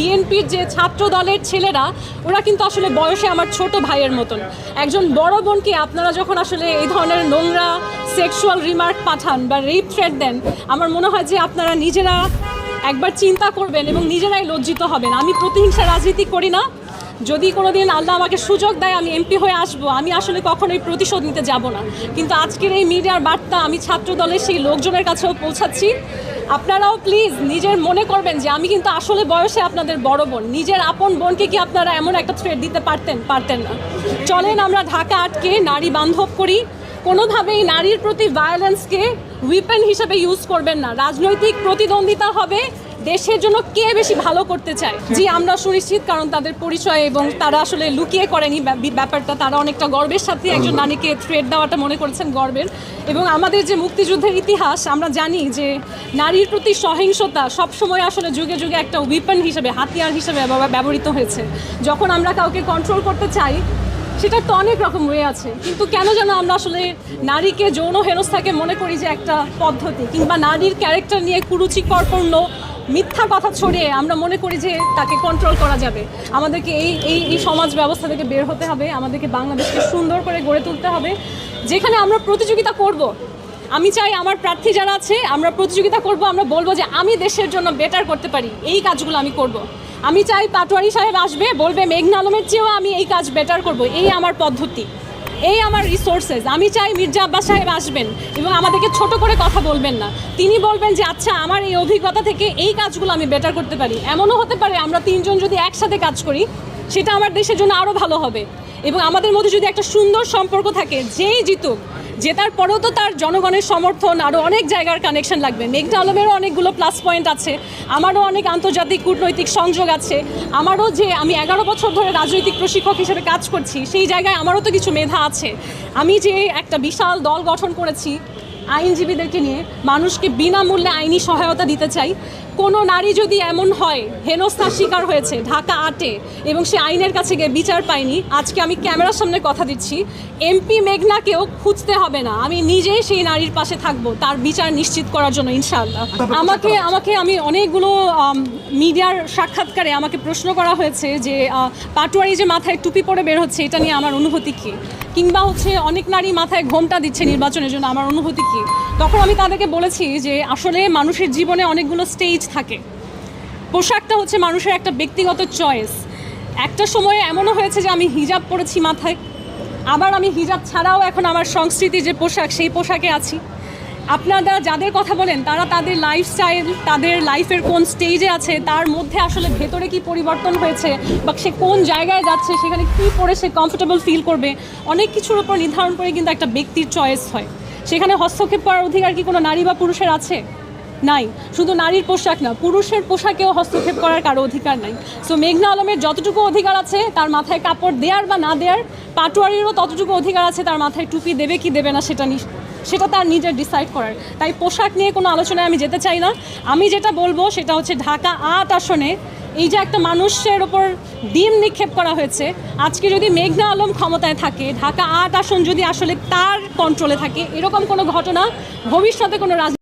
বিএনপির যে ছাত্র দলের ছেলেরা, ওরা কিন্তু আসলে বয়সে আমার ছোট ভাইয়ের মতন। একজন বড় বোনকে আপনারা যখন আসলে এই ধরনের নোংরা সেক্সুয়াল রিমার্ক পাঠান বা রেপ থ্রেট দেন, আমার মনে হয় যে আপনারা নিজেরা একবার চিন্তা করবেন এবং নিজেরাই লজ্জিত হবেন। আমি প্রতিহিংসা রাজনীতি করি না যদি কোনো দিন আল্লাহ আমাকে সুযোগ দেয়, আমি এমপি হয়ে আসব। আমি আসলে কখনোই প্রতিশোধ নিতে যাব না। কিন্তু আজকের এই মিডিয়ার বার্তা, আমি ছাত্র দলের সেই লোকজনের কাছেও পৌঁছাচ্ছি। আপনারাও প্লিজ নিজের মনে করবেন যে আমি কিন্তু আসলে বয়সে আপনাদের বড় বোন। নিজের আপন বোনকে কি আপনারা এমন একটা থ্রেড দিতে পারতেন? পারতেন না। চলেন আমরা ঢাকা আটকে নারী বান্ধব করি। কোনোভাবেই নারীর প্রতি ভায়োলেন্সকে উইপেন হিসেবে ইউজ করবেন না। রাজনৈতিক প্রতিদ্বন্দ্বিতা হবে। দেশের জন্য কে বেশি ভালো করতে চায়? জি, আমরা সুনিশ্চিত, কারণ তাদের পরিচয় এবং তারা আসলে লুকিয়ে করেনি ব্যাপারটা। তারা অনেকটা গর্বের সাথে একজন নারীকে থ্রেড দেওয়াটা মনে করেছেন গর্বের। এবং আমাদের যে মুক্তিযুদ্ধের ইতিহাস, আমরা জানি যে নারীর প্রতি সহিংসতা সবসময় আসলে যুগে যুগে একটা উইপন হিসেবে, হাতিয়ার হিসেবে ব্যবহৃত হয়েছে। যখন আমরা কাউকে কন্ট্রোল করতে চাই, সেটা তো অনেক রকম ওয়ে আছে। কিন্তু কেন যেন আমরা আসলে নারীকে যৌন হেনস্থাকে মনে করি যে একটা পদ্ধতি, কিংবা নারীর ক্যারেক্টার নিয়ে কুরুচিকরপূর্ণ মিথ্যা কথা ছড়িয়ে আমরা মনে করি যে তাকে কন্ট্রোল করা যাবে। আমাদেরকে এই এই এই সমাজ ব্যবস্থা থেকে বের হতে হবে, আমাদেরকে বাংলাদেশকে সুন্দর করে গড়ে তুলতে হবে, যেখানে আমরা প্রতিযোগিতা করব। আমি চাই আমার প্রার্থী যারা আছে, আমরা প্রতিযোগিতা করব, আমরা বলব যে আমি দেশের জন্য বেটার করতে পারি, এই কাজগুলো আমি করব। আমি চাই পাটোয়ারি সাহেব আসবে, বলবে, মেঘনা আলমের চেয়েও আমি এই কাজ বেটার করব। এই আমার পদ্ধতি। এই আমার রিসোর্সেস আমি চাই মির্জা আব্বাস সাহেব আসবেন এবং আমাদেরকে ছোট করে কথা বলবেন না। তিনি বলবেন যে আচ্ছা আমার এই অভিজ্ঞতা থেকে এই কাজগুলো আমি বেটার করতে পারি। এমনও হতে পারে আমরা তিনজন যদি একসাথে কাজ করি, সেটা আমার দেশের জন্য আরও ভালো হবে। এবং আমাদের মধ্যে যদি একটা সুন্দর সম্পর্ক থাকে, যেই জিতুক জেতার পরেও তো তার জনগণের সমর্থন, আরও অনেক জায়গার কানেকশন লাগবে। মেঘনা আলমেরও অনেকগুলো প্লাস পয়েন্ট আছে, আমারও অনেক আন্তর্জাতিক কূটনৈতিক সংযোগ আছে, আমারও যে আমি এগারো বছর ধরে রাজনৈতিক প্রশিক্ষক হিসেবে কাজ করছি, সেই জায়গায় আমারও তো কিছু মেধা আছে। আমি যে একটা বিশাল দল গঠন করেছি আইনজীবীদেরকে নিয়ে মানুষকে বিনামূল্যে আইনি সহায়তা দিতে চাই। কোনো নারী যদি এমন হয় হেনস্থার শিকার হয়েছে ঢাকা আটে এবং সে আইনের কাছে গিয়ে বিচার পায়নি আজকে আমি ক্যামেরার সামনে কথা দিচ্ছি। এমপি মেঘনাকেও খুঁজতে হবে না। আমি নিজেই সেই নারীর পাশে থাকব তার বিচার নিশ্চিত করার জন্য ইনশাআল্লাহ। আমাকে আমাকে আমি অনেকগুলো মিডিয়ার সাক্ষাৎকারে আমাকে প্রশ্ন করা হয়েছে যে পাটোয়ারি যে মাথায় টুপি পরে বের হচ্ছে এটা নিয়ে আমার অনুভূতি কী? কিংবা হচ্ছে অনেক নারী মাথায় ঘোমটা দিচ্ছে নির্বাচনের জন্য আমার অনুভূতি কী? তখন আমি তাদেরকে বলেছি যে আসলে মানুষের জীবনে অনেকগুলো স্টেজ থাকে। পোশাকটা হচ্ছে মানুষের একটা ব্যক্তিগত চয়েস একটা সময়ে এমনও হয়েছে যে আমি হিজাব পরেছি মাথায়, আবার আমি হিজাব ছাড়াও এখন আমার সংস্কৃতি যে পোশাক, সেই পোশাকে আছি। আপনারা যাদের কথা বলেন, তারা তাদের লাইফস্টাইল তাদের লাইফের কোন স্টেজে আছে, তার মধ্যে আসলে ভেতরে কি পরিবর্তন হয়েছে, বা সে কোন জায়গায় যাচ্ছে, সেখানে কী পরে সে কমফোর্টেবল ফিল করবে, অনেক কিছুর উপর নির্ধারণ করে কিন্তু একটা ব্যক্তির চয়েস হয়। সেখানে হস্তক্ষেপ করার অধিকার কি কোনো নারী বা পুরুষের আছে? নাই। শুধু নারীর পোশাক না, পুরুষের পোশাকেও হস্তক্ষেপ করার কারও অধিকার নাই। সো মেঘনা আলমের যতটুকু অধিকার আছে, তার মাথায় কাপড় দেওয়ার বা না দেওয়ার পাটোয়ারিরও ততটুকু অধিকার আছে, তার মাথায় টুপি দেবে কি দেবে না সেটা সেটা তার নিজের ডিসাইড করার। তাই পোশাক নিয়ে কোনো আলোচনায় আমি যেতে চাই না। আমি যেটা বলব সেটা হচ্ছে ঢাকা আট আসনে এই যে একটা মানুষের ওপর ডিম নিক্ষেপ করা হয়েছে, আজকে যদি মেঘনা আলম ক্ষমতায় থাকে, ঢাকা আট আসন যদি আসলে তার কন্ট্রোলে থাকে, এরকম কোনো ঘটনা ভবিষ্যতে কোনো রাজ